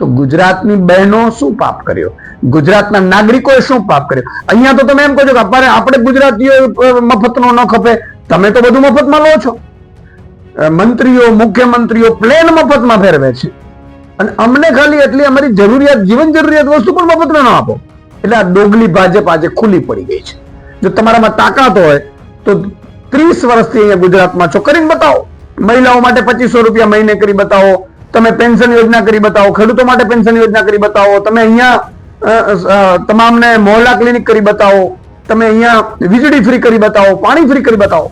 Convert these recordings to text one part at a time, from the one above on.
તો ગુજરાતની બહેનો શું પાપ કર્યો? ગુજરાતના નાગરિકોએ શું પાપ કર્યો? અહીંયા તો તમે એમ કહો છો કે આપણે ગુજરાતીઓ મફતનો ન ખપે. તમે તો બધું મફતમાં લો છો. મંત્રીઓ, મુખ્યમંત્રીઓ પ્લેન મફતમાં ફેરવે છે. અને અમને ખાલી એટલી અમારી જરૂરિયાત, જીવન જરૂરિયાત વસ્તુ પણ મફતમાં ન આપો. એટલે આ ડોગલી ભાજપ આજે ખુલ્લી પડી ગઈ છે. જો તમારામાં તાકાત હોય, તો ત્રીસ વર્ષથી અહીંયા ગુજરાતમાં છો. કરીને બતાવો. મહિલાઓ માટે પચીસો રૂપિયા મહિને કરી બતાવો. તમે પેન્શન યોજના કરી બતાવો, ખેડૂતો માટે પેન્શન યોજના કરી બતાવો, તમે અહીંયા તમામને મોહલ્લા ક્લિનિક કરી બતાવો, તમે અહીંયા વીજળી ફ્રી કરી બતાવો, પાણી ફ્રી કરી બતાવો.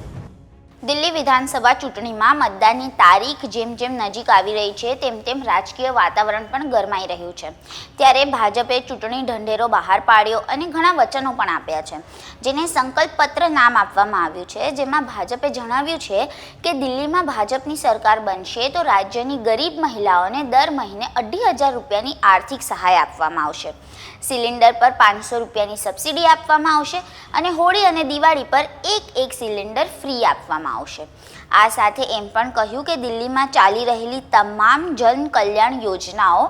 દિલ્હી વિધાનસભા ચૂંટણીમાં મતદાનની તારીખ જેમ જેમ નજીક આવી રહી છે, તેમ તેમ રાજકીય વાતાવરણ પણ ગરમાઈ રહ્યું છે. ત્યારે ભાજપે ચૂંટણી ઢંઢેરો બહાર પાડ્યો અને ઘણા વચનો પણ આપ્યા છે. જેને સંકલ્પ પત્ર નામ આપવામાં આવ્યું છે, જેમાં ભાજપે જણાવ્યું છે કે દિલ્હીમાં ભાજપની સરકાર બનશે તો રાજ્યની ગરીબ મહિલાઓને દર મહિને અઢી હજાર રૂપિયાની આર્થિક સહાય આપવામાં આવશે. સિલિન્ડર પર પાંચસો રૂપિયાની સબસિડી આપવામાં આવશે અને હોળી અને દિવાળી પર એક એક સિલિન્ડર ફ્રી આપવામાં આવશે આ સાથે એમ પણ કહ્યું કે દિલ્હીમાં ચાલી રહેલી તમામ જન કલ્યાણ યોજનાઓ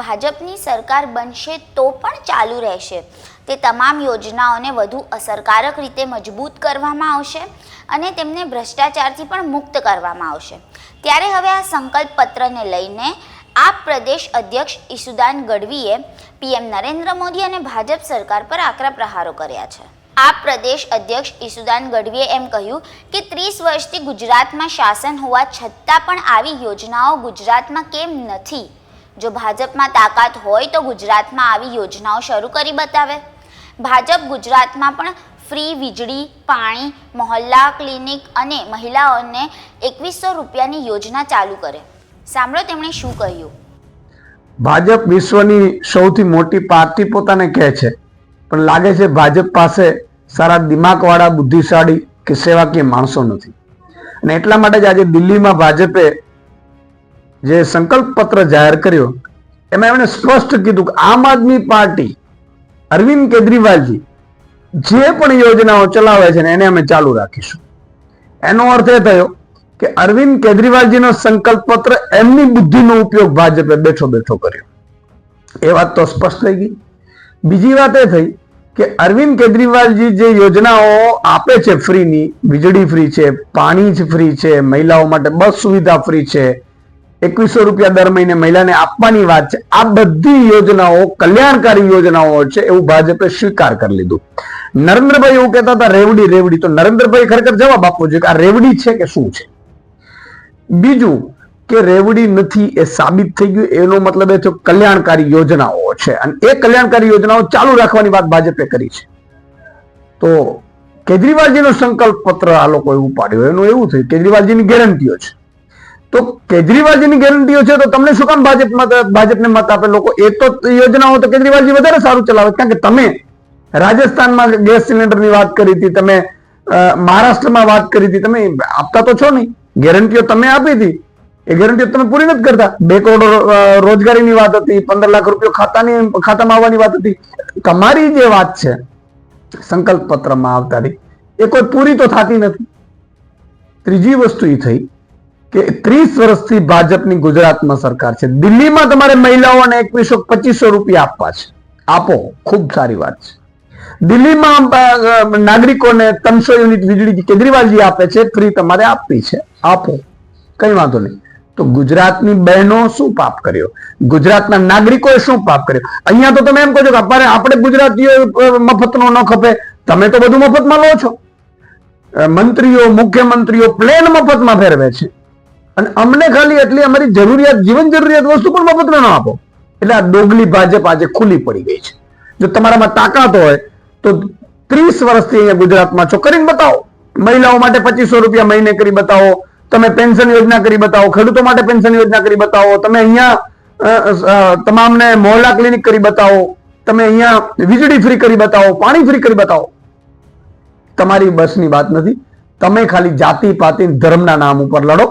ભાજપની સરકાર બનશે તો પણ ચાલુ રહેશે. તે તમામ યોજનાઓને વધુ અસરકારક રીતે મજબૂત કરવામાં આવશે અને તેમને ભ્રષ્ટાચારથી પણ મુક્ત કરવામાં આવશે. ત્યારે હવે આ સંકલ્પ પત્રને લઈને આપ પ્રદેશ અધ્યક્ષ ઈસુદાન ગઢવીએ પીએમ નરેન્દ્ર મોદી અને ભાજપ સરકાર પર આકરા પ્રહારો કર્યા છે. આપ પ્રદેશ અધ્યક્ષ ઈસુદાન ગઢવીએ એમ કહ્યું કે ત્રીસ વર્ષથી ગુજરાતમાં શાસન હોવા છતાં પણ આવી યોજનાઓ ગુજરાતમાં કેમ નથી? જો ભાજપમાં તાકાત હોય તો ગુજરાતમાં આવી યોજનાઓ શરૂ કરી બતાવે. ભાજપ ગુજરાતમાં પણ ફ્રી વીજળી, પાણી, મોહલ્લા ક્લિનિક અને મહિલાઓને એકવીસો રૂપિયાની યોજના ચાલુ કરે. સાંભળો તેમણે શું કહ્યું. ભાજપ વિશ્વની સૌથી મોટી પાર્ટી પોતાને કહે છે. પણ લાગે છે ભાજપ પાસે સારા દિમાગવાળા, બુદ્ધિશાળી કે સેવાકીય માણસો નથી. અને એટલા માટે જ આજે દિલ્હીમાં ભાજપે જે સંકલ્પ પત્ર જાહેર કર્યો, એમાં એમણે સ્પષ્ટ કીધું કે આમ આદમી પાર્ટી અરવિંદ કેજરીવાલજી જે પણ યોજનાઓ ચલાવે છે ને એને અમે ચાલુ રાખીશું. એનો અર્થ એ થયો કે અરવિંદ કેજરીવાલજીનો સંકલ્પ પત્ર એમની બુદ્ધિનો ઉપયોગ ભાજપે બેઠો બેઠો કર્યો. એ વાત તો સ્પષ્ટ થઈ ગઈ. બીજી વાત એ થઈ કે અરવિંદ કેજરીવાલજી જે યોજનાઓ આપે છે ફ્રીની, વીજળી ફ્રી છે, પાણી જ ફ્રી છે, મહિલાઓ માટે બસ સુવિધા ફ્રી છે, એકવીસો રૂપિયા દર મહિને મહિલાને આપવાની વાત છે, આ બધી યોજનાઓ કલ્યાણકારી યોજનાઓ છે એવું ભાજપે સ્વીકાર કરી લીધું. નરેન્દ્રભાઈ એવું કહેતા હતા, રેવડી રેવડી. તો નરેન્દ્રભાઈ ખરેખર જવાબ આપવો જોઈએ કે આ રેવડી છે કે શું છે? બીજું કે રેવડી નથી એ સાબિત થઈ ગયું. એનો મતલબ એ થયો કલ્યાણકારી યોજનાઓ છે. અને એ કલ્યાણકારી યોજનાઓ ચાલુ રાખવાની વાત ભાજપે કરી છે. તો કેજરીવાલજીનો સંકલ્પ પત્ર આ લોકોએ ઉપાડ્યો. એનું એવું થયું, કેજરીવાલજીની ગેરંટીઓ છે. તો કેજરીવાલજીની ગેરંટીઓ છે તો તમને શું કામ ભાજપ ભાજપને મત આપે? લોકો એ તો યોજનાઓ તો કેજરીવાલજી વધારે સારું ચલાવે. કારણ કે તમે રાજસ્થાનમાં ગેસ સિલિન્ડરની વાત કરી હતી, તમે મહારાષ્ટ્રમાં વાત કરી હતી, તમે આપતા તો છો નહીં. ગેરંટીઓ તમે આપી હતી. એ ગેરંટી તમે પૂરી નથી કરતા. બે કરોડ રોજગારીની વાત હતી, પંદર લાખ રૂપિયા ખાતાની, ખાતામાં આવવાની વાત હતી. તમારી જે વાત છે, સંકલ્પ પત્રમાં આવતાની, એ કોઈ પૂરી તો થતી નથી. ત્રીજી વસ્તુ એ થઈ કે ત્રીસ વર્ષથી ભાજપની ગુજરાતમાં સરકાર છે. દિલ્હીમાં તમારે મહિલાઓને એકવીસો પચીસો રૂપિયા આપવા છે. આપો, ખૂબ સારી વાત છે. દિલ્હીમાં નાગરિકોને ત્રણસો યુનિટ વીજળી કેજરીવાલજી આપે છે, ફ્રી તમારે આપવી છે. આપો, કઈ વાંધો નહીં. તો ગુજરાતની બહેનો શું પાપ કર્યો? ગુજરાતના નાગરિકોએ શું પાપ કર્યો? અહીંયા તો તમે એમ કહો છો કે આપણે ગુજરાતીઓ મફતનો ન ખપે. તમે તો બધું મફતમાં લો છો. મંત્રીઓ, મુખ્યમંત્રીઓ પ્લેન મફતમાં ફેરવે છે. અને અમને ખાલી એટલી અમારી જરૂરિયાત, જીવન જરૂરિયાત વસ્તુ પણ મફતમાં ન આપો. એટલે આ ડોગલી ભાજપ આજે ખુલ્લી પડી ગઈ છે. જો તમારામાં તાકાત હોય, તો ત્રીસ વર્ષથી અહીંયા ગુજરાતમાં છો. કરીને બતાવો. મહિલાઓ માટે પચીસો રૂપિયા મહિને કરી બતાવો. તમે પેન્શન યોજના કરી બતાવો, ખેડૂતો માટે પેન્શન યોજના કરી બતાવો, તમે અહીંયા તમામને મોહલ્લા ક્લિનિક કરી બતાવો, તમે અહીંયા વીજળી ફ્રી કરી બતાવો, પાણી ફ્રી કરી બતાવો. તમારી બસની વાત નથી. તમે ખાલી જાતિ, પાતિ, ધર્મના નામ ઉપર લડો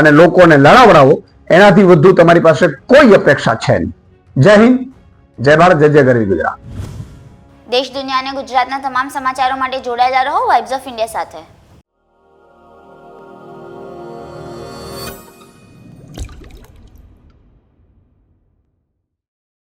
અને લોકોને લડાવડાવો. એનાથી વધુ તમારી પાસે કોઈ અપેક્ષા છે નહીં. જય હિન્દ, જય ભારત, જય જય ગરવી ગુજરાત. દેશ, દુનિયા અને ગુજરાતના તમામ સમાચારો માટે જોડાયેલા રહો વાઇબ્સ ઓફ ઇન્ડિયા સાથે.